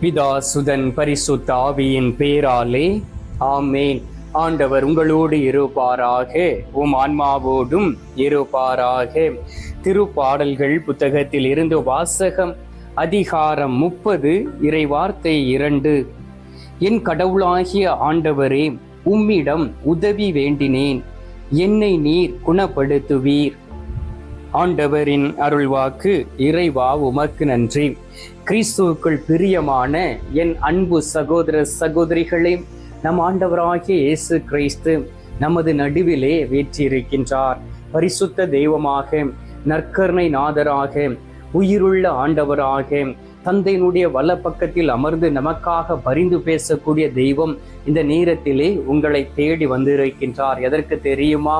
பிதா சுதன் பரிசுத்த ஆவியின் பேராலே ஆமேன். ஆண்டவர் உங்களோடு இருப்பாராக உம் ஆன்மாவோடும் இருப்பாராக. திருப்பாடல்கள் புத்தகத்தில் இருந்து வாசகம் அதிகாரம் முப்பது இறை வார்த்தை இரண்டு. என் கடவுளாகிய ஆண்டவரே உம்மிடம் உதவி வேண்டினேன். என்னை நீர் குணப்படுத்துவீர். ஆண்டவரின் அருள்வாக்கு இறைவா உமக்கு நன்றி. கிறிஸ்துவுக்குள் பிரியமான என் அன்பு சகோதர சகோதரிகளே நம் ஆண்டவராகிய இயேசு கிறிஸ்து நமது நடுவிலே வீற்றிருக்கின்றார். பரிசுத்த தெய்வமாக நற்கருணை நாதராக உயிருள்ள ஆண்டவராக தந்தையினுடைய வல பக்கத்தில் அமர்ந்து நமக்காக பரிந்து பேசக்கூடிய தெய்வம் இந்த நேரத்திலே உங்களை தேடி வந்திருக்கின்றார். எதற்கு தெரியுமா?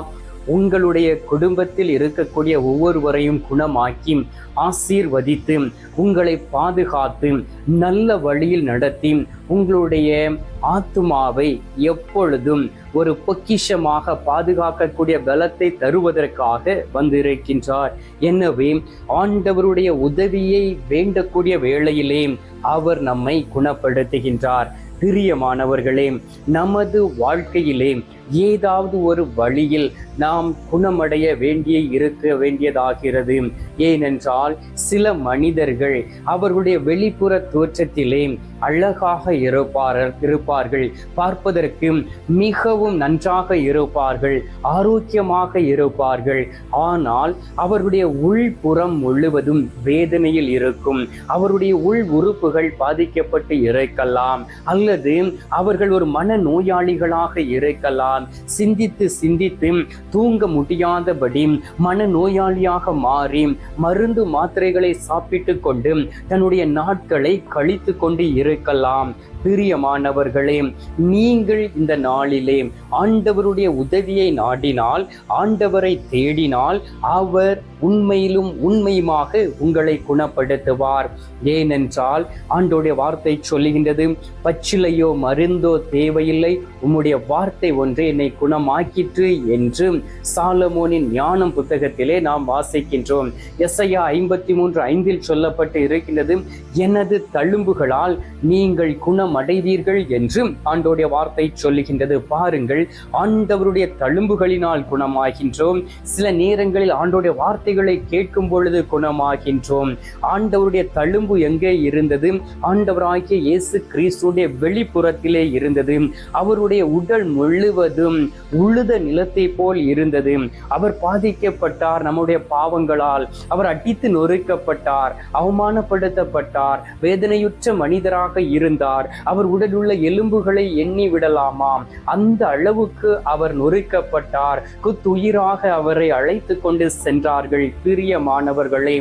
உங்களுடைய குடும்பத்தில் இருக்கக்கூடிய ஒவ்வொருவரையும் குணமாக்கி ஆசீர்வதித்து உங்களை பாதுகாத்து நல்ல வழியில் நடத்தி உங்களுடைய ஆத்மாவை எப்பொழுதும் ஒரு பொக்கிஷமாக பாதுகாக்கக்கூடிய பலத்தை தருவதற்காக வந்திருக்கின்றார். எனவே ஆண்டவருடைய உதவியை வேண்டக்கூடிய வேளையிலே அவர் நம்மை குணப்படுத்துகின்றார். பிரியமானவர்களே நமது வாழ்க்கையிலே ஏதாவது ஒரு வழியில் நாம் குணமடைய வேண்டிய இருக்க வேண்டியதாகிறது. ஏனென்றால் சில மனிதர்கள் அவர்களுடைய வெளிப்புற தோற்றத்திலே அழகாக இருப்பார் இருப்பார்கள். பார்ப்பதற்கு மிகவும் நன்றாக இருப்பார்கள் ஆரோக்கியமாக இருப்பார்கள். ஆனால் அவருடைய உள்புறம் முழுவதும் வேதனையில் இருக்கும். அவருடைய உள் உறுப்புகள் பாதிக்கப்பட்டு இருக்கலாம் அல்லது அவர்கள் ஒரு மன நோயாளிகளாக இருக்கலாம். சிந்தித்து சிந்தித்து தூங்க முடியாதபடி மன நோயாளியாக மாறி மருந்து மாத்திரைகளை சாப்பிட்டு கொண்டு தன்னுடைய நாட்களை கழித்து கொண்டு இருக்கலாம். பிரியமானவர்களே நீங்கள் இந்த நாளிலே ஆண்டவருடைய உதவியை நாடினால் ஆண்டவரை தேடினால் அவர் உண்மையிலும் உண்மையுமாக உங்களை குணப்படுத்துவார். ஏனென்றால் ஆண்டோடைய வார்த்தை சொல்லுகின்றது பச்சிலையோ மருந்தோ தேவையில்லை உம்முடைய வார்த்தை ஒன்றே என்னை குணமாக்கிற்று என்று சாலமோனின் ஞானம் புத்தகத்திலே நாம் வாசிக்கின்றோம். எஸ்ஐயா ஐம்பத்தி மூன்று ஐந்தில் சொல்லப்பட்டு இருக்கின்றது எனது தழும்புகளால் நீங்கள் குணமடைவீர்கள் என்று ஆண்டோடைய வார்த்தை சொல்லுகின்றது. பாருங்கள் ஆண்டவருடைய தழும்புகளினால் குணமாகின்றோம். சில நேரங்களில் ஆண்டோடைய வார்த்தைகளை கேட்கும் பொழுது குணமாகின்றோம். ஆண்டவருடைய தழும்பு எங்கே இருந்தது? ஆண்டவராகிய இயேசு கிறிஸ்துடைய வெளிப்புறத்திலே இருந்தது. அவருடைய உடல் முழுவதும் உழுத நிலத்தை போல் இருந்தது. அவர் பாதிக்கப்பட்டார் நம்முடைய பாவங்களால். அவர் அடித்து நொறுக்கப்பட்டார் அவமானப்படுத்தப்பட்டார் வேதனையுற்ற மனிதராக இருந்தார். அவர் உடலுள்ள எலும்புகளை எண்ணி விடலாமாம். அந்த அளவுக்கு அவர் நொறுக்கப்பட்டார். குத்துயிராக அவரை அழைத்து கொண்டு சென்றார்கள் பிரியமானவர்களே.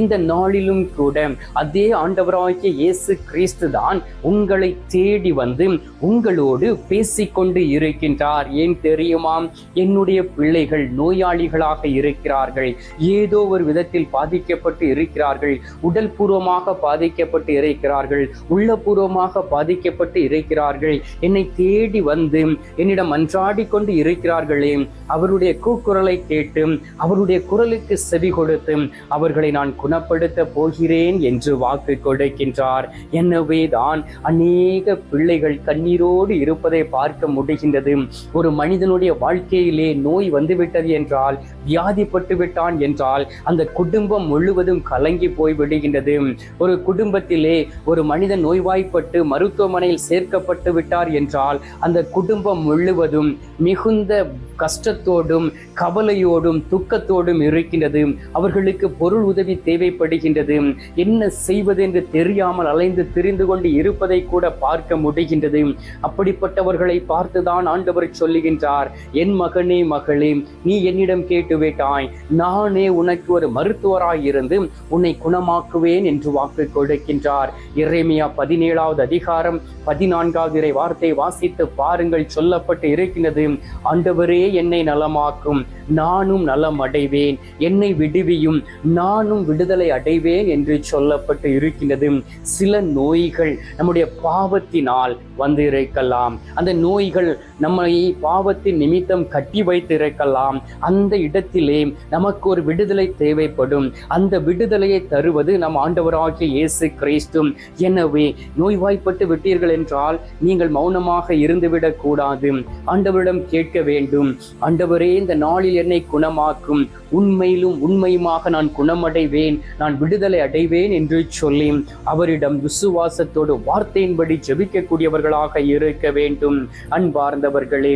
இந்த நாளிலும் கூட அதே ஆண்டவராகிய இயேசு கிறிஸ்து தான் உங்களை தேடி வந்து உங்களோடு பேசிக்கொண்டு இருக்கின்றார். ஏன் தெரியுமா என்னுடைய பிள்ளைகள் நோயாளிகளாக இருக்கிறார்கள். ஏதோ ஒரு விதத்தில் பாதிக்கப்பட்டு இருக்கிறார்கள். உடல் பூர்வமாக பாதிக்கப்பட்டு இருக்கிறார்கள். உள்ளபூர்வமாக பாதிக்கப்பட்டு இருக்கிறார்கள். என்னை தேடி வந்து என்னிடம் அன்றாடி கொண்டு இருக்கிறார்களே அவருடைய கூக்குரலை கேட்டு அவருடைய குரலுக்கு செவி கொடுத்து அவர்களை நான் குணப்படுத்த போகிறேன் என்று வாக்கு கொடுக்கின்றார். எனவே தான் அநேக பிள்ளைகள் கண்ணீரோடு இருப்பதை பார்க்க முடிகின்றது. ஒரு மனிதனுடைய வாழ்க்கையிலே நோய் வந்துவிட்டது என்றால் வியாதிப்பட்டு விட்டான் என்றால் அந்த குடும்பம் முழுவதும் கலங்கி போய் விடுகின்றது ஒரு குடும்பத்திலே ஒரு மனிதன் நோய்வாய்ப்பட்டு மருத்துவமனையில் சேர்க்கப்பட்டு விட்டார் என்றால் அந்த குடும்பம் முழுவதும் மிகுந்த கஷ்டத்தோடும் கவலையோடும் துக்கத்தோடும் இருக்கின்றது. அவர்களுக்கு பொருள் உதவி தேவைப்படுகின்றது. என்ன செய்வது என்று தெரியாமல் அலைந்து திரிந்து கொண்டு இருப்பதை கூட பார்க்க முடிகின்றது. அப்படிப்பட்டவர்களை பார்த்துதான் ஆண்டவர் சொல்லுகின்றார் என் மகனே மகளே நீ என்னிடம் கேட்டு விட்டாய். நானே உனக்கு ஒரு மருத்துவராய் இருந்து உன்னை குணமாக்குவேன் என்று வாக்கு கொடுக்கின்றார். இறைமையா பதினேழாவது அதிகாரம் அதிகாரம் பதினான்காவது இறை வார்த்தை வாசித்து பாருங்கள் சொல்லப்பட்டு இருக்கின்றது ஆண்டவரே என்னை நலமாக்கும். நானும் நலம் அடைவேன் என்னை விடுவியும். நானும் விடுதலை அடைவேன் என்று சொல்லப்பட்டு இருக்கின்றது. சில நோய்கள் நம்முடைய பாவத்தினால் வந்து இருக்கலாம் அந்த நோய்கள் நம்மை பாவத்தின் நிமித்தம் கட்டி வைத்திருக்கலாம். அந்த இடத்திலே நமக்கு ஒரு விடுதலை தேவைப்படும். அந்த விடுதலையை தருவது நம் ஆண்டவராகிய இயேசு கிறிஸ்தும் எனவே நோய்வாய்ப்பட்டு விட்டீர்கள் என்றால் நீங்கள் மௌனமாக இருந்துவிடக் கூடாது. ஆண்டவரிடம் கேட்க வேண்டும். ஆண்டவரே இந்த நாளில் என்னை குணமாக்கும். உண்மையிலும் உண்மையுமாக நான் குணமடைவேன் நான் விடுதலை அடைவேன் என்று சொல்லி அவரிடம் விசுவாசத்தோடு வார்த்தையின்படி ஜெபிக்கக்கூடியவர்களாக இருக்க வேண்டும். அன்பார்ந்தவர்களே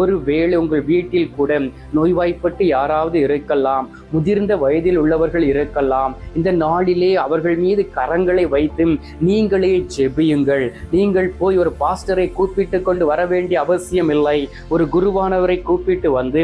ஒருவேளை உங்கள் வீட்டில் கூட நோய்வாய்ப்பட்டு யாராவது இருக்கலாம் முதிர்ந்த வயதில் உள்ளவர்கள் இருக்கலாம் இந்த நாளிலே அவர்கள் மீது கரங்களை வைத்து நீங்களே ஜெபியுங்கள். நீங்கள் போய் ஒரு பாஸ்டரை கூப்பிட்டு கொண்டு வர வேண்டிய அவசியம் இல்லை ஒரு குருவானவரை கூப்பிட்டு வந்து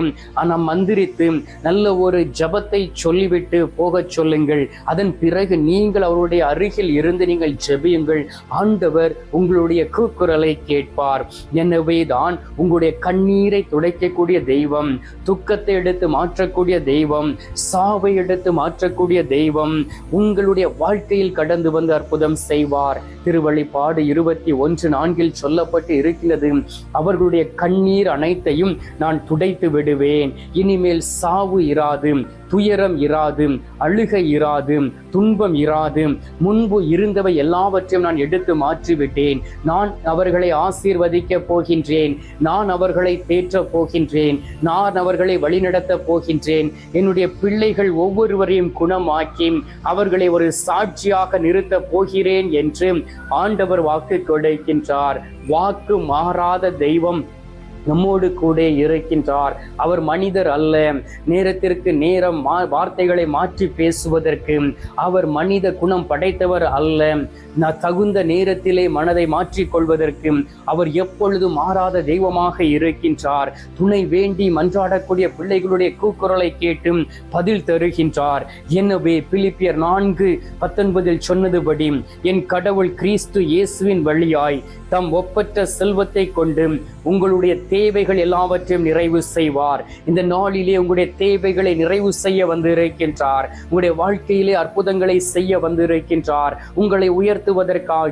நாம் மந்திரித்து நல்ல ஒரு ஜபத்தை சொல்லிவிட்டு போகச் சொல்லுங்கள். அதன் பிறகு நீங்கள் அவருடைய அருகில் இருந்து நீங்கள் ஜெபியுங்கள். ஆண்டவர் உங்களுடைய கூக்குரலை கேட்பார். எனவே தான் உங்களுடைய கண்ணீரை துடைக்கக்கூடிய தெய்வம் துக்கத்தை எடுத்து மாற்றக்கூடிய தெய்வம் சாவை எடுத்து மாற்றக்கூடிய தெய்வம் உங்களுடைய வாழ்க்கையில் கடந்து வந்து அற்புதம் செய்வார். திருவழிப்பாடு இருபத்தி ஒன்று நான்கில் சொல்லப்பட்டு இருக்கிறது அவர்களுடைய கண்ணீர் அனைத்தையும் நான் துடைத்து விடுவேன். இனிமேல் சாவு இராது. துயரம் இராது அழுகை இராது துன்பம் இராது முன்பு இருந்தவை எல்லாவற்றையும் நான் எடுத்து மாற்றிவிட்டேன். நான் அவர்களை ஆசீர்வதிக்க போகின்றேன். நான் அவர்களை தேற்றப் போகின்றேன். நான் அவர்களை வழிநடத்தப் போகின்றேன். என்னுடைய பிள்ளைகள் ஒவ்வொருவரையும் குணமாக்கி அவர்களை ஒரு சாட்சியாக நிறுத்தப் போகிறேன் என்று ஆண்டவர் வாக்கு கொடுக்கின்றார். வாக்கு மாறாத தெய்வம் நம்மோடு கூட இருக்கின்றார். அவர் மனிதர் அல்ல. நேரத்திற்கு நேரம் மா- வார்த்தைகளை மாற்றி பேசுவதற்கு அவர் மனித குணம் படைத்தவர் அல்ல. நான் தகுந்த நேரத்திலே மனதை மாற்றிக் கொள்வதற்கு அவர் எப்பொழுதும் மாறாத தெய்வமாக இருக்கின்றார். துணை வேண்டி மன்றாடக்கூடிய பிள்ளைகளுடைய கூக்குரலை கேட்டும் பதில் தருகின்றார். எனவே பிலிப்பியர் நான்கு பத்தொன்பதில் சொன்னதுபடி என் கடவுள் கிறிஸ்து இயேசுவின் வழியாய் தம் ஒப்பற்ற செல்வத்தை கொண்டு உங்களுடைய தேவைகள் எல்லாவற்றையும் நிறைவு செய்வார். இந்த நாளிலே உங்களுடைய தேவைகளை நிறைவு செய்ய வந்திருக்கின்றார். உங்களுடைய வாழ்க்கையிலே அற்புதங்களை செய்ய வந்திருக்கின்றார். உங்களை உயர்த்துவதற்காக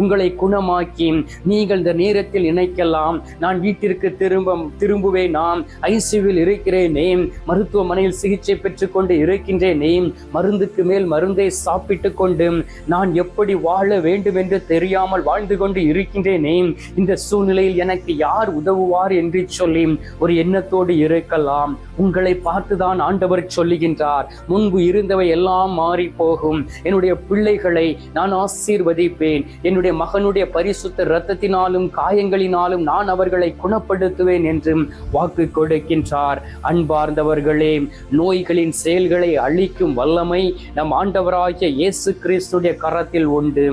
உங்களை குணமாக்கி நீங்கள் இந்த நேரத்தில் நினைக்கலாம் நான் வீட்டிற்கு திரும்ப திரும்புவேன் நாம் ஐசியூவில் இருக்கிறேனே மருத்துவமனையில் சிகிச்சை பெற்றுக்கொண்டு இருக்கின்றேனே மருந்துக்கு மேல் மருந்தை சாப்பிட்டு கொண்டு நான் எப்படி வாழ வேண்டும் என்று தெரியாமல் வாழ்ந்து கொண்டு இருக்கின்றேனே இந்த சூழ்நிலையில் எனக்கு யார் உதவுவார்? என்று சொல்லி ஒரு எண்ணத்தோடு இருக்கலாம். உங்களை பார்த்துதான் ஆண்டவர் சொல்லுகின்றார். முன்பு இருந்தவை எல்லாம் மாறி போகும் என்னுடைய பிள்ளைகளை நான் ஆசீர்வதிப்பேன். என்னுடைய மகனுடைய பரிசுத்த இரத்தத்தினாலும் காயங்களினாலும் நான் அவர்களை குணப்படுத்துவேன் என்றும் வாக்கு கொடுக்கின்றார். அன்பார்ந்தவர்களே நோய்களின் செயல்களை அழிக்கும் வல்லமை நம் ஆண்டவராகிய இயேசு கிறிஸ்துடைய கரத்தில் உண்டு.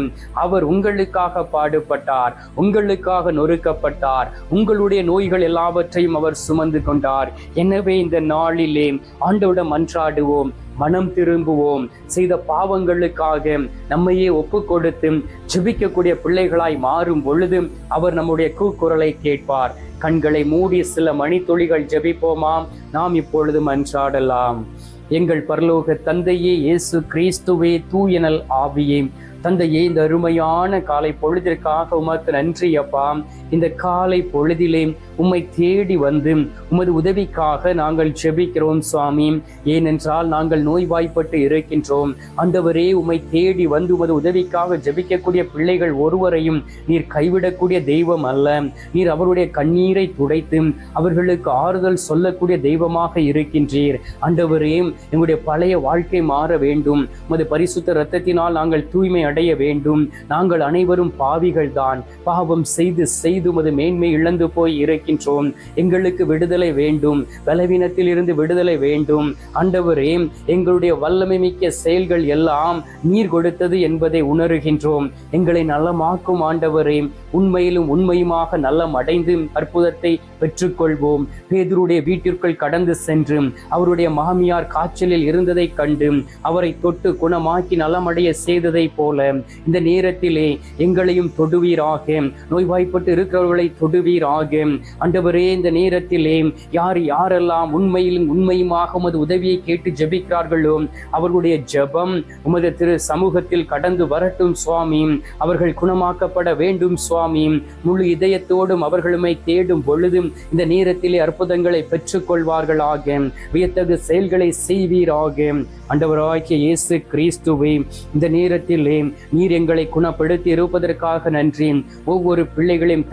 அவர் உங்களுக்காக பாடுபட்டார். உங்களுக்காக நொறுக்கப்பட்டார். உங்களுடைய நோய்கள் எல்லாவற்றையும் அவர் சுமந்து கொண்டார். எனவே இந்த நாளிலே ஆண்டவிடம் மன்றாடுவோம் மனம் திரும்புவோம். செய்த பாவங்களுக்காக நம்மையே ஒப்பு கொடுத்து ஜெபிக்கக்கூடிய பிள்ளைகளாய் மாறும் பொழுது அவர் நம்முடைய கூக்குரலை கேட்பார். கண்களை மூடி சில மணித்துளிகள் ஜெபிப்போமாம் நாம் இப்பொழுது மன்றாடலாம் எங்கள் பரலோக தந்தையே இயேசு கிறிஸ்துவே தூயனல் ஆவியே. தந்தையே இந்த அருமையான காலை பொழுதிற்காக உமக்கு நன்றி அப்பா. இந்த காலை பொழுதிலே உம்மை தேடி வந்து உமது உதவிக்காக நாங்கள் செபிக்கிறோம் சுவாமி. ஏனென்றால் நாங்கள் நோய்வாய்ப்பட்டு இருக்கின்றோம். அந்தவரே உம்மை தேடி வந்து உமது உதவிக்காக ஜெபிக்கக்கூடிய பிள்ளைகள் ஒருவரையும் நீர் கைவிடக்கூடிய தெய்வம் அல்ல. நீர் அவருடைய கண்ணீரை துடைத்து அவர்களுக்கு ஆறுதல் சொல்லக்கூடிய தெய்வமாக இருக்கின்றீர். ஆண்டவரே எங்களுடைய பழைய வாழ்க்கை மாற வேண்டும். உமது பரிசுத்த ரத்தத்தினால் நாங்கள் தூய்மை அடைய வேண்டும். நாங்கள் அனைவரும் பாவிகள் தான் பாவம் செய்து செய்து செய்து உமது மேன்மை இழந்து போய் இருக்கின்றோம் எங்களுக்கு விடுதலை வேண்டும். பலவீனத்தில் இருந்து விடுதலை வேண்டும். ஆண்டவரே எங்களுடைய வல்லமை மிக்க செயல்கள் எல்லாம் நீர் கொடுத்தது என்பதை உணர்கின்றோம். எங்களை நலமாக்கும் ஆண்டவரே உண்மையிலும் உண்மையுமாக நலம் அடைந்து அற்புதத்தை பெற்றுக்கொள்வோம். பேதருடைய வீட்டிற்குள் கடந்து சென்று அவருடைய மாமியார் காய்ச்சலில் இருந்ததை கண்டு அவரை தொட்டு குணமாக்கி நலமடைய செய்ததை போல இந்த நேரத்திலே எங்களையும் தொடுவீராக. நோய்வாய்ப்பட்டு இருக்கிறவர்களை தொடுவீராக. அண்டவரே இந்த நேரத்திலே யார் யாரெல்லாம் உண்மையிலும் உண்மையுமாக உமது உதவியை கேட்டு ஜபிக்கிறார்களோ அவர்களுடைய ஜபம் உமது திரு சமூகத்தில் கடந்து வரட்டும் சுவாமி. அவர்கள் குணமாக்கப்பட வேண்டும் சுவாமி. முழு இதயத்தோடும் அவர்களுமை தேடும் பொழுதும் இந்த நேரத்திலே அற்புதங்களை பெற்றுக்கொள்வார்களாக. வியத்தகு செயல்களை செய்வீராக. அண்டவராகிய இயேசு கிறிஸ்துவை இந்த நேரத்திலே நீர் எங்களை குணப்படுத்தி இருப்பதற்காக நன்றி. ஒவ்வொரு பிள்ளைகளையும்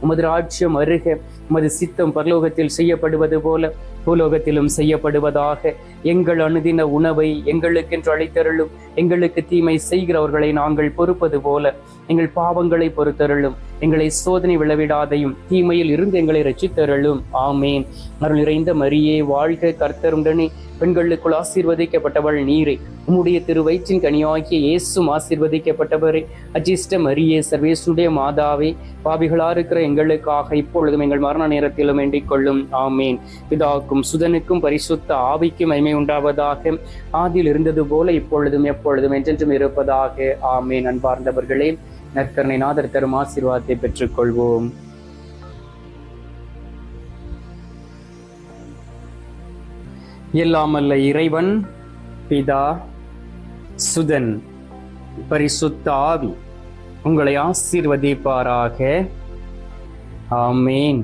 உமது ராஜ்யம் அருக உமது சித்தம் பரலோகத்தில் செய்யப்படுவது போல பூலோகத்திலும் செய்யப்படுவதாக எங்கள் அணுதின உணவை எங்களுக்கென்று அழைத்தருளும் எங்களுக்கு தீமை செய்கிறவர்களை நாங்கள் பொறுப்பது போல எங்கள் பாவங்களை பொறுத்தருளும் எங்களை சோதனை விளவிடாதையும் தீமையில் இருந்து எங்களை ரச்சித்தருளும் ஆமேன். அருள் நிறைந்த மரியே வாழ்க கர்த்தருடனே பெண்களுக்குள் ஆசீர்வதிக்கப்பட்டவள் நீரே. உம்முடைய திருவயிற்றின் கனியாகிய இயேசும் ஆசீர்வதிக்கப்பட்டவரே. அஜிஷ்ட மரியே சர்வேசுடைய மாதாவே. பாவிகளா இருக்கிற எங்களுக்காக இப்பொழுதும் எங்கள் மரண நேரத்திலும் வேண்டிக் கொள்ளும். ஆமேன். பிதாவுக்கும் சுதனுக்கும் பரிசுத்த ஆவிக்கும் மைமை உண்டாவதாக. ஆதியில் இருந்தது போல இப்பொழுதும் எப்பொழுதும் என்றென்றும் இருப்பதாக. ஆமீன். அன்பார்ந்தவர்களே நற்கரணை நாதர் தரும் ஆசீர்வாதத்தை பெற்றுக்கொள்வோம். எல்லாமல்ல இறைவன் பிதா சுதன் பரிசுத்த ஆவி உங்களை ஆசீர்வதிப்பாராக. ஆமேன்